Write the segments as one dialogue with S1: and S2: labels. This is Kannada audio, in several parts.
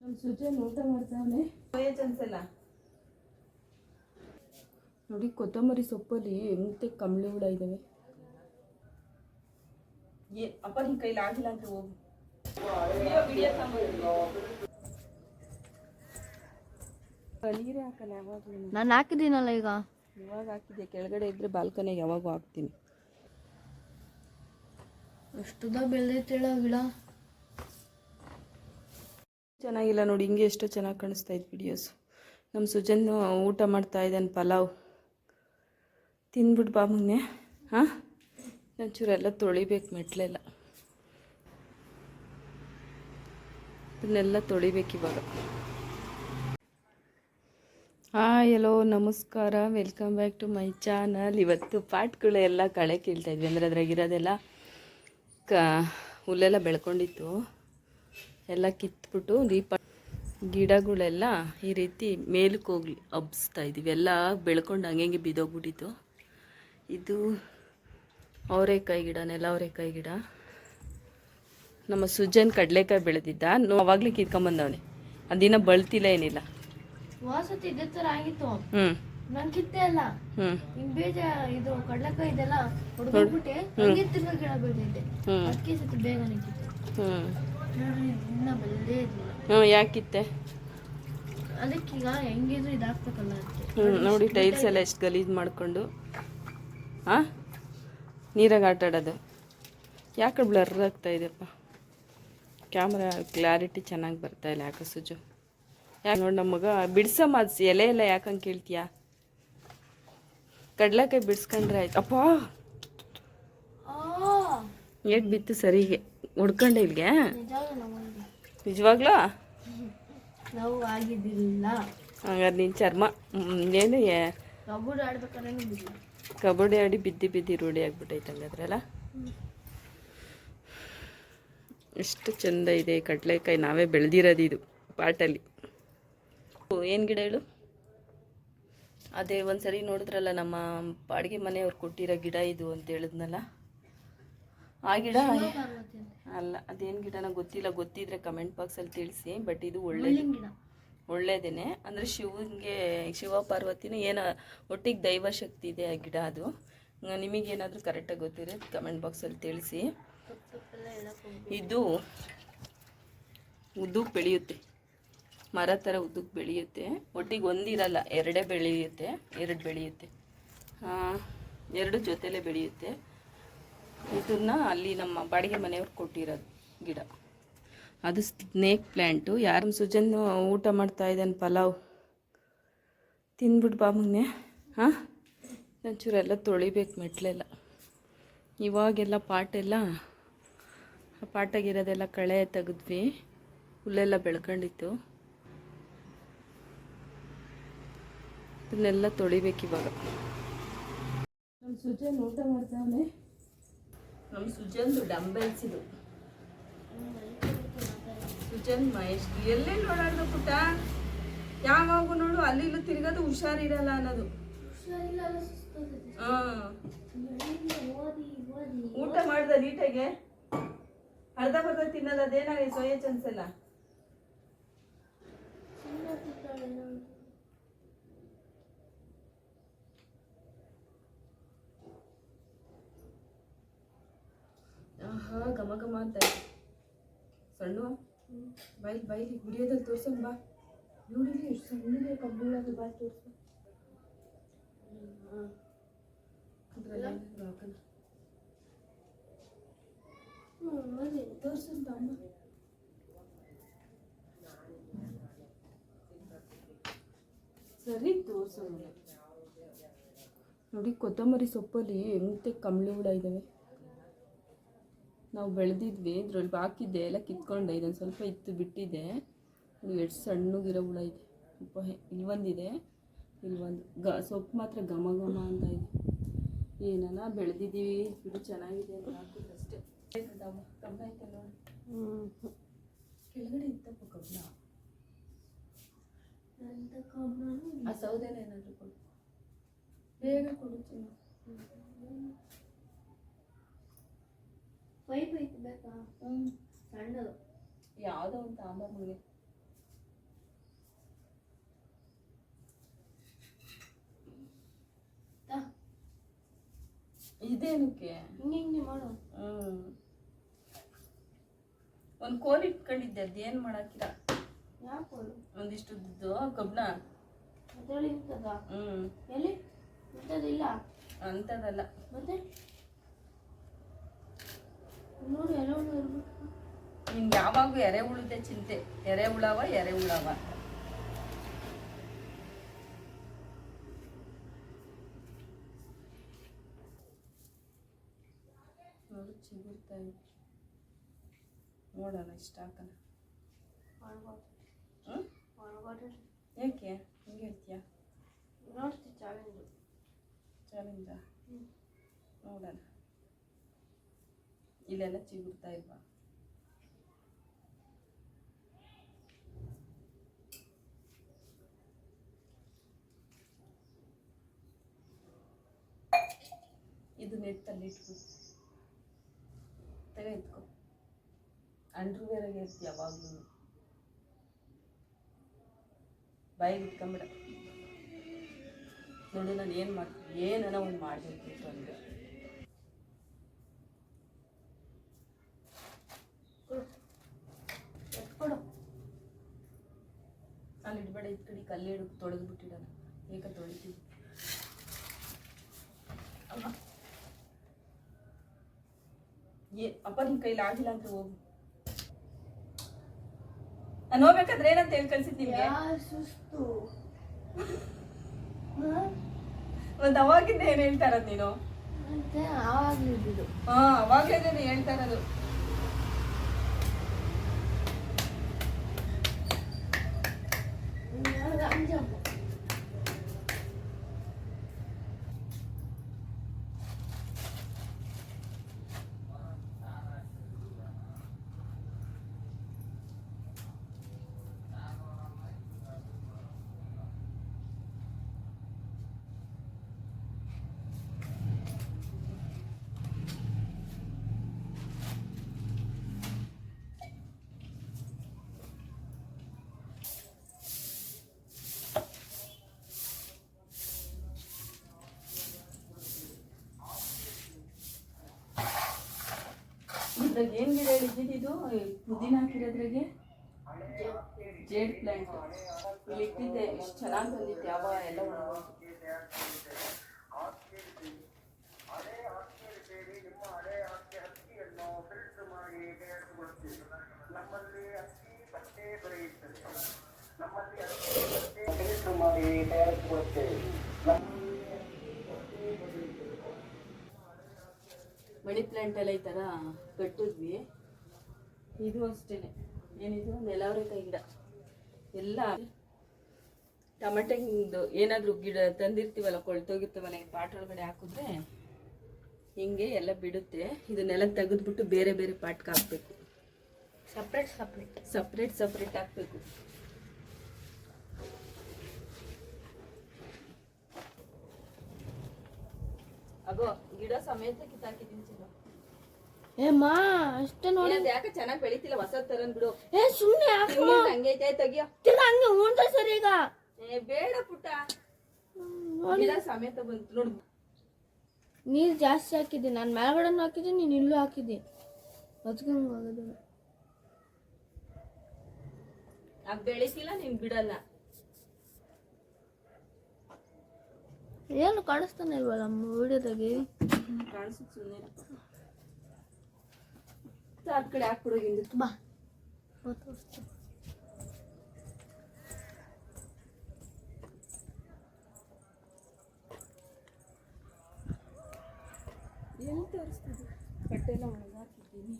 S1: ನಮ್ಮ ಸುಜನ್ ಊಟ ಮಾಡ್ತಾವನೆ ಅನ್ಸಲ್ಲ ನೋಡಿ ಕೊತ್ತಂಬರಿ ಸೊಪ್ಪಲ್ಲಿ ಎಂತೆ ಕಂಬಳಿ ಹುಳ ಇದ್ದಾವೆ ಅಪ್ಪ ನಿನ್ ಕೈಲಿ ಆಗಿಲ್ಲ ಅಂತ ಹೋಗಿ. ನೀರೇ ಹಾಕಲ್ಲ ಯಾವಾಗಲೂ?
S2: ನಾನು ಹಾಕಿದ್ದೀನಲ್ಲ ಈಗ.
S1: ಇವಾಗ ಹಾಕಿದ್ದೆ ಕೆಳಗಡೆ ಇದ್ರೆ ಬಾಲ್ಕನಿಗೆ ಯಾವಾಗೂ ಹಾಕ್ತೀನಿ.
S2: ಎಷ್ಟುದ ಬೆಳೆದೈತೇಳ ಗಿಡ
S1: ಚೆನ್ನಾಗಿಲ್ಲ ನೋಡಿ, ಹಿಂಗೆ ಎಷ್ಟು ಚೆನ್ನಾಗಿ ಕಾಣಿಸ್ತಾ ಇತ್ತು ವಿಡಿಯೋಸ್ ನಮ್ಮ ಸುಜನ್ ಊಟ ಮಾಡ್ತಾ ಇದ್ದಾನೆ, ಪಲಾವ್. ತಿಂದ್ಬಿಟ್ಟು ಬಾ ಮೊನ್ನೆ ಹಾಂ? ಒಂಚೂರೆಲ್ಲ ತೊಳಿಬೇಕು ಮೆಟ್ಲೆಲ್ಲ. ಅದನ್ನೆಲ್ಲ ತೊಳಿಬೇಕು ಇವಾಗ. ಹಾಯ್, ಹಲೋ, ನಮಸ್ಕಾರ. Welcome back to my channel ಇವತ್ತು ಪಾಟ್ಗಳು ಎಲ್ಲ ಕಳೆ ಕೇಳ್ತಾಯಿದ್ವಿ ಅಂದರೆ ಅದ್ರಾಗಿರೋದೆಲ್ಲ ಕ ಹುಲ್ಲೆಲ್ಲ ಬೆಳ್ಕೊಂಡಿತ್ತು. ಎಲ್ಲ ಕಿತ್ಬಿಟ್ಟು ದೀಪ ಗಿಡಗಳೆಲ್ಲ ಈ ರೀತಿ ಮೇಲಕ್ಕೆ ಹೋಗ್ಲಿ ಹಬ್ಸ್ತಾ ಇದ್ದೀವಿ. ಎಲ್ಲ ಬೆಳ್ಕೊಂಡು ಹಂಗೆ ಬಿದ್ದೋಗ್ಬಿಟ್ಟಿತ್ತು. ಇದು ಅವರೆಕಾಯಿ ಗಿಡ ನೆಲ ಅವರೆಕಾಯಿ ಗಿಡ. ನಮ್ಮ ಸುಜನ್ ಕಡಲೆಕಾಯಿ ಬೆಳೆದಿದ್ದ. ನೋ ಅವಾಗಲೇ ಕಿತ್ಕೊಂಬಂದವನೆ ಅದಿನ ಬಳ್ತಿಲ್ಲ ಏನಿಲ್ಲ. ಹ್ಞೂ
S2: ನನ್ ಕಿತ್ತೆ ಅಲ್ಲ. ಹಿಂಗ್ ಬೀಜ ಇದು ಕಡಲೆಕಾಯಿ ಇದೆಲ್ಲ ಹೊಡ್ಕೊಂಡ್ಬಿಟ್ಟೆ ಹಂಗೆ ತಿರ್ಗಾ ಗಿಡ ಬೆಳೆದಿದ್ದೆ. ಅದಕ್ಕೆ ಸತಿ ಬೇಗ ನಿಂತಿತ್ತು ಇನ್ನ ಬೆಳೆದೇ ಇರ್ಲಿಲ್ಲ.
S1: ಹ್ಞೂ ಯಾಕಿತ್ತೆ
S2: ಅದಕ್ಕೀಗ ಹೆಂಗಿದ್ರು ಇದಾಗ್ಬೇಕಲ್ಲ ಅದಕ್ಕೆ
S1: ಹ್ಞೂ ನೋಡಿ ಟೈಲ್ಸ್ ಎಲ್ಲ ಎಷ್ಟು ಗಲೀಜು ಮಾಡಿಕೊಂಡು. ಹಾಂ ನೀರಾಗ ಆಟ ಆಡೋದು. ಯಾಕೆ ಬ್ಲರ್ ಆಗ್ತಾ ಇದೆಯಪ್ಪ? ಕ್ಯಾಮ್ರಾ ಕ್ಲಾರಿಟಿ ಚೆನ್ನಾಗಿ ಬರ್ತಾ ಇಲ್ಲ ಯಾಕೆ ಸುಜು? ಯಾಕೆ ನೋಡಿ ನಮ್ಮ ಮಗ ಬಿಡ್ಸಮ್ಮ ಅದು ಎಲೆ ಎಲ್ಲ ಯಾಕಂಗೆ ಕೇಳ್ತೀಯಾ? ಕಡ್ಲೆಕಾಯಿ ಬಿಡ್ಸ್ಕೊಂಡ್ರೆ ಆಯ್ತು. ಅಪ್ಪ. ಏಟ್ ಬಿತ್ತು ಸರಿಗೆ ಹುಡ್ಕೊಂಡೆ ಇಲ್ಲಿಗೆ ನಿಜವಾಗ್ಲೋ?
S2: ನಾವು ಆಗಿದ್ದಿಲ್ಲ.
S1: ಹಂಗಾರೆ ನಿನ್ನ ಚರ್ಮ ಏನು ಕಬಡ್ಡಿ ಆಡಿ ಬಿದ್ದಿ ಬಿದ್ದಿ ರೂಢಿ ಆಗ್ಬಿಟ್ಟೈತೆ ಹಂಗಾದ್ರಲ್ಲ ಎಷ್ಟು ಚಂದ ಇದೆ ಕಡಲೆಕಾಯಿ. ನಾವೇ ಬೆಳೆದಿರೋದು ಇದು ಪಾಟಲ್ಲಿ. ಏನು ಗಿಡ ಹೇಳು? ಅದೇ ಒಂದ್ಸರಿ ನೋಡಿದ್ರಲ್ಲ ನಮ್ಮ ಬಾಡಿಗೆ ಮನೆಯವ್ರು ಕೊಟ್ಟಿರೋ ಗಿಡ ಇದು ಅಂತ ಹೇಳಿದ್ನಲ್ಲ? ಆ ಗಿಡ ಅಲ್ಲ ಅದೇನು ಗಿಡನ ಗೊತ್ತಿಲ್ಲ. ಗೊತ್ತಿದ್ರೆ ಕಮೆಂಟ್ ಬಾಕ್ಸಲ್ಲಿ ತಿಳಿಸಿ ಬಟ್ ಇದು ಒಳ್ಳೆ
S2: ಮುಳ್ಳಿನ ಗಿಡ.
S1: ಒಳ್ಳೇದೇನೆ. ಅಂದರೆ ಶಿವನಿಗೆ ಶಿವ ಪಾರ್ವತಿನ ಏನೋ ಒಟ್ಟಿಗೆ ದೈವ ಶಕ್ತಿ ಇದೆ ಆ ಗಿಡ ಅದು. ನಿಮಗೇನಾದರೂ ಕರೆಕ್ಟಾಗಿ ಗೊತ್ತಿದ್ರೆ ಕಮೆಂಟ್ ಬಾಕ್ಸಲ್ಲಿ ತಿಳಿಸಿ. ಇದು ಉದ್ದು ಬೆಳೆಯುತ್ತೆ. ಮರ ಥರ ಉದ್ದಕ್ಕೆ ಬೆಳೆಯುತ್ತೆ. ಒಟ್ಟಿಗೆ ಒಂದಿರಲ್ಲ, ಎರಡೇ ಬೆಳೆಯುತ್ತೆ, ಎರಡು ಬೆಳೆಯುತ್ತೆ. ಎರಡು ಜೊತೆಲೇ ಬೆಳೆಯುತ್ತೆ. ಇದನ್ನ ಅಲ್ಲಿ ನಮ್ಮ ಬಾಡಿಗೆ ಮನೆಯವ್ರು ಕೊಟ್ಟಿರೋದು ಗಿಡ. ಅದು ಸ್ನೇಕ್ ಪ್ಲ್ಯಾಂಟು ಯಾರು ಸುಜನ್ ಊಟ ಮಾಡ್ತಾ ಇದ್ದಾನೆ ಪಲಾವ್. ತಿಂದ್ಬಿಟ್ಟು ಬಾ ಹಾಂ ಒಂಚೂರೆಲ್ಲ ತೊಳಿಬೇಕು ಮೆಟ್ಲೆಲ್ಲ. ಇವಾಗೆಲ್ಲ ಪಾಟೆಲ್ಲ, ಪಾಟಾಗಿರೋದೆಲ್ಲ ಕಳೆ ತೆಗೆದ್ವಿ. ಹುಲ್ಲೆಲ್ಲ ಬೆಳ್ಕೊಂಡಿತ್ತು. ಇದನ್ನೆಲ್ಲ ತೊಳಿಬೇಕು ಇವಾಗ. ನಮ್ಮ ಸುಜನ್ ಊಟ ಮಾಡ್ತಾವನೆ ನಮ್ಮ ಸುಜನ್ದು ಡಂಬೆಲ್ಸ್ ಇದು. ಸುಜನ್ ಮಹೇಶ್ ಎಲ್ಲೆಲ್ಲಿ ಓಡಾಡ್ದು ಪುಟ್ಟ? ಯಾವಾಗ ನೋಡು ಅಲ್ಲಿ ಇಲ್ಲಿ ತಿರ್ಗೋದು ಹುಷಾರಿರಲ್ಲ ಅನ್ನೋದು. ಹಾ. ಊಟ ಮಾಡ್ದ ನೀಟಾಗೆ. ಅರ್ಧ ಬರ್ಧ ತಿನ್ನಲ್ಲ ಅದೇನಾಗಿ ಸೋಯ ಚನ್ಸ್ ಎಲ್ಲ ಆಹಾ ಘಮ ಘಮ ಅಂತ ಸಣ್ಣ, ಬೈಲ್, ಬೈಲಿ, ಗುಡಿಯೋದಲ್ಲಿ ತೋರ್ಸನ್ ಬಾ. ನೋಡಿದ್ರೆ ಎಷ್ಟು ಸಣ್ಣಗೆ ಕಬ್ಬುಳದು ಬಾ ತೋರ್ಸು ಬಾ ಅಮ್ಮ. ಸರಿ ತೋರ್ಸೋಣ ನೋಡಿ, ಕೊತ್ತಂಬರಿ ಸೊಪ್ಪಲ್ಲಿ ಎಂತೆ ಕಂಬಳಿ ಹುಳ ಇದ್ದಾವೆ ನಾವು ಬೆಳೆದಿದ್ವಿ ಇದ್ರಲ್ಲಿ ಹಾಕಿದ್ದೆ, ಎಲ್ಲ ಕಿತ್ಕೊಂಡೆ, ಇದೊಂದು ಸ್ವಲ್ಪ ಇತ್ತು, ಬಿಟ್ಟಿದೆ. ಎಷ್ಟು ಸಣ್ಣಗಿರೋ ಹುಳ ಇದೆ. ಒಂದಿದೆ ಇಲ್ಲಿ ಒಂದು ಗ, ಸೊಪ್ಪು ಮಾತ್ರ ಘಮ ಘಮ ಅಂತ ಇದೆ. ಏನನ ಬೆಳೆದಿದ್ದೀವಿ, ಬಿಡು, ಚೆನ್ನಾಗಿದೆ ಅಂತ ಹಾಕಿದ್ರೆ ಅಷ್ಟೇ. ಕಬ್ಬ ಐತೆ ನೋಡಿ ಕೆಳಗಡೆ ಇತ್ತಪ್ಪ ಕಬ್ಬ ಆ ಸೌದೆನ ಏನಾದರೂ ಕೊಡು. ಬೇಗ ಕೊಡು
S2: ಪೈಪ್ ಐತಿ ಬೇಕಾ ಸಣ್ಣದು.
S1: ಯಾವುದೋ ಒಂದು ತಾಂಬ ಮಗನೇ
S2: ತಾ.
S1: ಇದೇನಕ್ಕೆ?
S2: ಹಿಂಗೆ ಹಿಂಗೆ ಮಾಡು.
S1: ಹ್ಮ್. ಒಂದು ಕೋಲ್ ಇಟ್ಕೊಂಡಿದ್ದೆ ಅದೇನು ಮಾಡಾಕಿರ
S2: ಯಾಕೆ?
S1: ಒಂದಿಷ್ಟು ಕಬ್ಣ
S2: ಅದ್ರಲ್ಲಿ ಇರ್ತದ?
S1: ಹ್ಮ್.
S2: ಎಲ್ಲಿ? ಇಂಥದ್ದಿಲ್ಲ
S1: ಅಂಥದ್ದಲ್ಲ
S2: ಮತ್ತೆ? ನೋಡು ಎಲ್ಲ ಇರ್ಬೇಕು
S1: ನಿನ್ಗೆ ಯಾವಾಗೂ ಎರೆ ಉಳಿದೆ ಚಿಂತೆ ಎರೆ ಉಳವ ಎರೆ ಉಳವ ನೋಡು ಚಿಗುರ್ತಾ ಇದೆ ನೋಡೋಣ ಇಷ್ಟ ಹಾಕೋಣ
S2: ಮಾಡ್ಬೋದು
S1: ಹ್ಞೂ
S2: ಮಾಡ್ಬೋದು
S1: ಯಾಕೆ ಹಿಂಗೆ ಹೇಳ್ತೀಯ
S2: ನೋಡ್ತಿ ಚಾಲೆಂಜು
S1: ಚಾಲೆಂಜ
S2: ಹ್ಞೂ
S1: ನೋಡೋಣ ಇಲ್ಲೆಲ್ಲ ಚಿಗುರ್ತಾ ಇಲ್ವಾ? ಇದು ನೆತ್ತಲ್ಲಿ ಇಟ್ಕೊ. ತಗ ಇಟ್ಕೊ ಅಂಡ್ರವೇರಾಗೆ ಇರ್ತಿ ಯಾವಾಗಲೂ. ಬಾಯಿಗೆ ನೋಡು, ನಾನು ಏನು ಮಾಡ್ತೀನಿ ಏನನ ಒಂದು ಮಾಡಬೇಕು ಅಂದರೆ
S2: ಕೊಡು ಎತ್ಕೊಡು
S1: ಅಲ್ಲಿ ಇಡ್ಬೇಡ ಇದ್ ಕಡೆ ಕಲ್ಲಿ ಹಿಡಿದು ತೊಳೆದು ಬಿಟ್ಟಿಡೋಣ ಏಕ ತೊಳಿತೀವಿ. ಏ ಅಪ್ಪ ನಿನ್ ಕೈಲಿ ಆಗಿಲ್ಲ ಅಂತ ಹೋಗು. ನಾನು ಹೋಗ್ಬೇಕಾದ್ರೆ ಏನಂತ ಹೇಳಿ ಕಳ್ಸಿದ್ ನಿಮ್ಗೆ?
S2: ಯಾ ಸುಸ್ತು?
S1: ಒಂದು ಅವಾಗಿಂದ ಏನ್ ಹೇಳ್ತಾ ನೀನು? ಹಾ ಅವಾಗ್ಲೇ ಹೇಳ್ತಾರದು ಹೇಳ್ತಾ ಇರೋದು.
S2: 앉아.
S1: ಇದ್ರಾಗ ಏನ್ ಗಿಡ ಹೇಳಿದ್ದೀನಿ ಇದು? ಪುದೀನ ಹಾಕಿರೋದ್ರಾಗೆ ಜೇಡ್ ಪ್ಲಾಂಟ್. ಇಲ್ಲಿ ಇಟ್ಟಿದ್ದೆ ಎಷ್ಟು ಚೆನ್ನಾಗಿ ಬಂದಿತ್ತು, ಯಾವ ಎಲ್ಲ ನಮ್ಮಲ್ಲಿ ಒಣಗೋಯ್ತು. ಮನಿ ಪ್ಲಾಂಟ್ ಎಲ್ಲ ಈ ಥರ ಕಟ್ಟಿದ್ವಿ. ಇದು ಅಷ್ಟೇನೆ. ಏನಿದು? ನೆಲವರೆಕಾಯಿ ಗಿಡ. ಎಲ್ಲ ಟಮಟೆದು ಏನಾದರೂ ಗಿಡ ತಂದಿರ್ತೀವಲ್ಲ ಕೊಳ್ತೋಗಿರ್ತೀವಲ್ಲ ಈ ಪಾಟ್ ಒಳಗಡೆ ಹಾಕಿದ್ರೆ ಹಿಂಗೆ ಎಲ್ಲ ಬಿಡುತ್ತೆ. ಇದನ್ನೆಲ್ಲ ತೆಗೆದ್ಬಿಟ್ಟು ಬೇರೆ ಬೇರೆ ಪಾಟ್ಗೆ ಹಾಕ್ಬೇಕು.
S2: ಸಪ್ರೇಟ್ ಸಪ್ರೇಟ್
S1: ಸಪ್ರೇಟ್ ಸಪ್ರೇಟ್ ಹಾಕ್ಬೇಕು. ಅಗೋ ಗಿಡ ಸಮೇತ ಕಿತ್ತಾಕಿದ್ದೀನಿ ಚಿನ್ನ.
S2: ಏ ಮಾ ಅಷ್ಟೇ ನೋಡಿ.
S1: ಏನದು ಯಾಕೆ ಚೆನ್ನಾಗಿ ಬೆಳಿತಿಲ್ಲ ಹೊಸ ತರನ್ ಬಿಡು.
S2: ಏ ಸುಮ್ಮನೆ
S1: ತಿಂಗ್ಳು ಹಂಗೈತೆ ತೆಗಿಯೋ.
S2: ತಿರ್ಗ ಹಂಗೆ ಸರಿ ಈಗ.
S1: ಏ ಬೇಡ ಪುಟ್ಟ. ಗಿಡ ಸಮೇತ ಬಂತು ನೋಡು.
S2: ನೀರು ಜಾಸ್ತಿ ಹಾಕಿದ್ದೆ ನಾನ್ ಮೇಲ್ಗಡೆನೂ ಹಾಕಿದ್ದೆ ನೀನು ಇಲ್ಲೂ ಹಾಕಿದ್ದೆ. ಅದಕ್ಕೆ ಹಂಗೆ ಆಗೋದು
S1: ಆಗ ಬೆಳಿತಿಲ್ಲ ನೀನ್ ಬಿಡಲ್ಲ.
S2: ಏನು ಕಾಣಿಸ್ತಾನೆ ಇಲ್ವಲ್ಲ ವಿಡಿಯೋದಾಗೆ?
S1: ಕಾಣಿಸುತ್ತೆ ಸುಮ್ಮನೆ ಆ ಕಡೆ
S2: ಬಾ. ತೋರಿಸ್ತೀನಿ
S1: ಎಲ್ಲಿ ತೋರಿಸ್ತಿದ್ದೆ ಬಟ್ಟೆ ಎಲ್ಲ ಒಣಗಾಕಿದ್ದೀನಿ.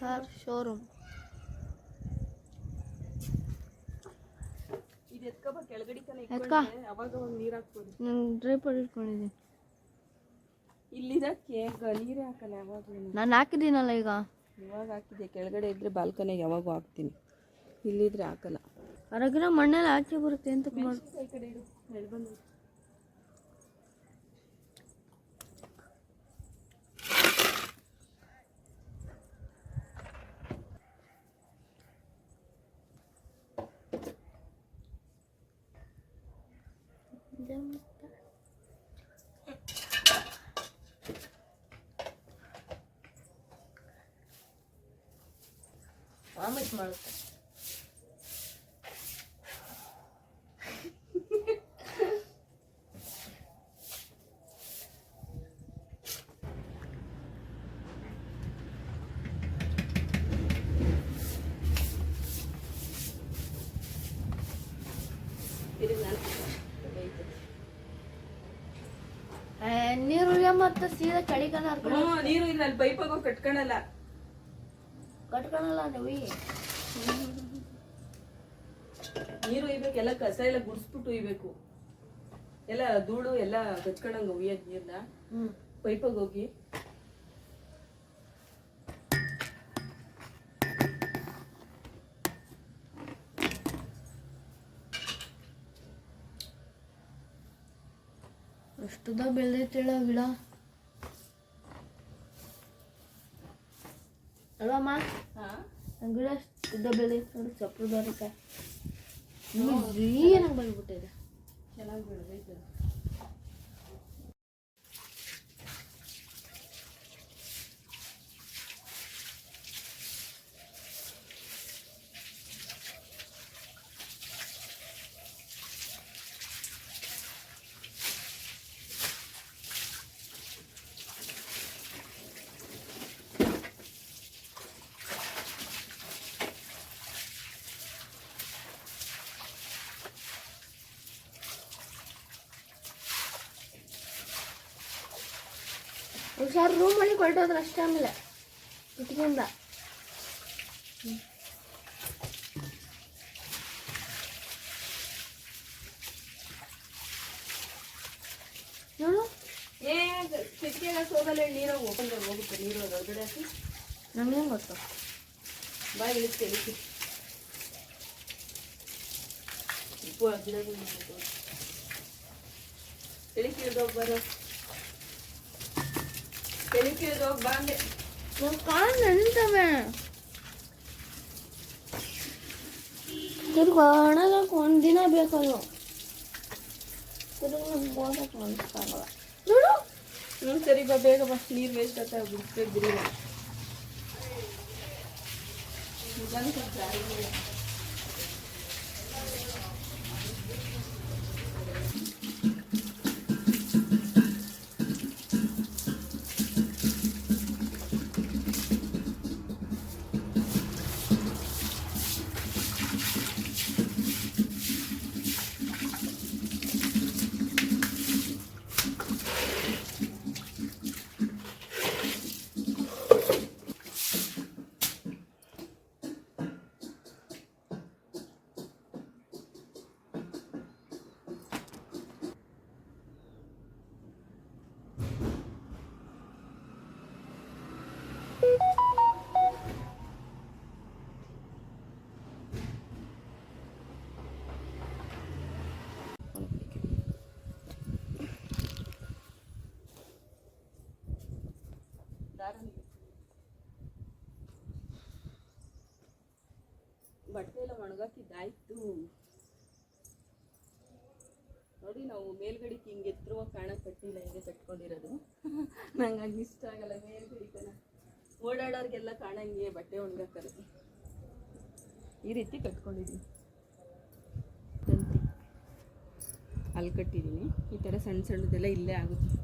S2: ಕಾರ್ ಶೋರೂಮ್
S1: ಇದು ಎತ್ಕೊಬ ಕೆಳಗಡೆ ತನ
S2: ಎತ್ಕೊ. ನಾನು ಡ್ರೈಪರ್ ಇಟ್ಕೊಂಡಿದ್ದೀನಿ.
S1: ಇಲ್ಲಿದಕ್ಕೆ ನೀರೇ ಹಾಕಲ್ಲ ಯಾವಾಗಲೂ.
S2: ನಾನು ಹಾಕಿದ್ದೀನಲ್ಲ ಈಗ.
S1: ಇವಾಗ ಹಾಕಿದೆ ಕೆಳಗಡೆ ಇದ್ರೆ ಬಾಲ್ಕನಿಗೆ ಯಾವಾಗೂ ಹಾಕ್ತೀನಿ. ಇಲ್ಲಿದ್ರೆ ಹಾಕಲ್ಲ.
S2: ಅರಗಿನ ಮಣ್ಣೆಲ್ಲ ಆಚೆ ಬರುತ್ತೆ ಅಂತ ವಾಮಿಟ್ ಮಾಡುತ್ತೆ ನೀರು ಮತ್ತೆ ಸೀದಾ ಚಳಿಗಾಲ
S1: ನೀರು ಇಲ್ಲ ಅಲ್ಲಿ ಪೈಪಾಗ ಕಟ್ಕೊಳಲ್ಲ.
S2: ಕಟ್ಕೊಳಲ್ಲ ನೀವು
S1: ನೀರು ಒಯ್ಬೇಕು ಎಲ್ಲ ಕಸ ಎಲ್ಲ ಗುಡಿಸ್ಬಿಟ್ಟು ಒಯ್ಬೇಕು. ಎಲ್ಲ ಧೂಳು ಎಲ್ಲ ಕಚ್ಕೊಂಡಂಗ ಒಯ್ಯೋದು ನೀರ್ನ.
S2: ಹ್ಮ್.
S1: ಪೈಪಾಗ ಹೋಗಿ.
S2: ಎಷ್ಟುದ ಬೆಳ್ದೈತಿಳ ಗಿಡ ಅಲ್ವಮ್ಮ ನನ್ ಗಿಡ ಬೆಳ್ದೈತಿ ನೋಡಿ ಸಪ್ರದಾರಿಕಾಯಿ ಏನಾಗ ಬಂದ್ಬಿಟ್ಟಿದೆ
S1: ಚೆನ್ನಾಗಿ ಬೆಳೆದೈತೆ.
S2: ಹುಷಾರು ರೂಮ್ ಒಳಗೆ ಹೊರಟೋದ್ರ ಅಷ್ಟೇ ಆಮೇಲೆ ಇಟ್ಕೊಂಡ. ನೋಡು.
S1: ಏ ಕಿಟಕಿಯಾಗ ಹೋಗಲ್ಲ ನೀರು ಓಪನ್ ಹೋಗುತ್ತೆ ನೀರು ಹೊರಗಡೆ ಹಾಕಿ.
S2: ನಮ್ಗೇನು ಗೊತ್ತು?
S1: ಬಾಯಿ ಇಳಿಸಿ ಇಳಿಸಿ ಉಪ್ಪು ಗಿಡಗಳು ಇಳಿಸಿ ಇಳ್ದೋಗಿ ಬರೋ ಇಳಿಸಿ ಇಳ್ದೋಗಿ ಬಾ ಅಂದೆ
S2: ನಮ್ಮ ಕಾಲು ನೆನಿತವೆ ತಿರ್ಗಿ ಒಣಗಕ್ಕೆ ಒಂದು ದಿನ ಬೇಕದು ತಿರ್ಗಿ ನಮ್ಗೆ ಓದಕ್ಕೆ ಮನ್ಸಾಗಲ್ಲ ನೋಡು
S1: ಹ್ಞೂ ಸರಿ ಬಾ ಬೇಗ ಬಾ ನೀರು ವೇಸ್ಟ್ ಆಗ್ತಾ ಬಿಡ್ಬೇಕು ಬಿಡಿ ನಿಜಾನು ಸ್ವಲ್ಪ ಜಾರಿ ಇಲ್ಲ. ಬಟ್ಟೆ ಎಲ್ಲ ಒಣಗಾಕಿದ್ದಾಯ್ತು. ನೋಡಿ ನಾವು ಮೇಲ್ಗಡೆ ಹಿಂಗೆ ಎತ್ತರವಾಗಿ ಕಾಣಕ್ಕೆ ಕಟ್ಟಿಲ್ಲ ಹಿಂಗೆ ಕಟ್ಕೊಂಡಿರೋದು. ನಂಗೆ ಹಂಗೆ ಇಷ್ಟ ಆಗಲ್ಲ ಮೇಲ್ಗಡಿತನ ಓಡಾಡೋರ್ಗೆಲ್ಲ ಕಾಣಂಗೆ ಬಟ್ಟೆ ಒಣಗಾಕಲ್ಲ ಈ ರೀತಿ ಕಟ್ಕೊಂಡಿದ್ದೀನಿ ತಂತಿ ಅಲ್ಲಿ ಕಟ್ಟಿದ್ದೀನಿ ಈ ಥರ ಸಣ್ಣ ಸಣ್ಣದೆಲ್ಲ ಇಲ್ಲೇ ಆಗುತ್ತೆ.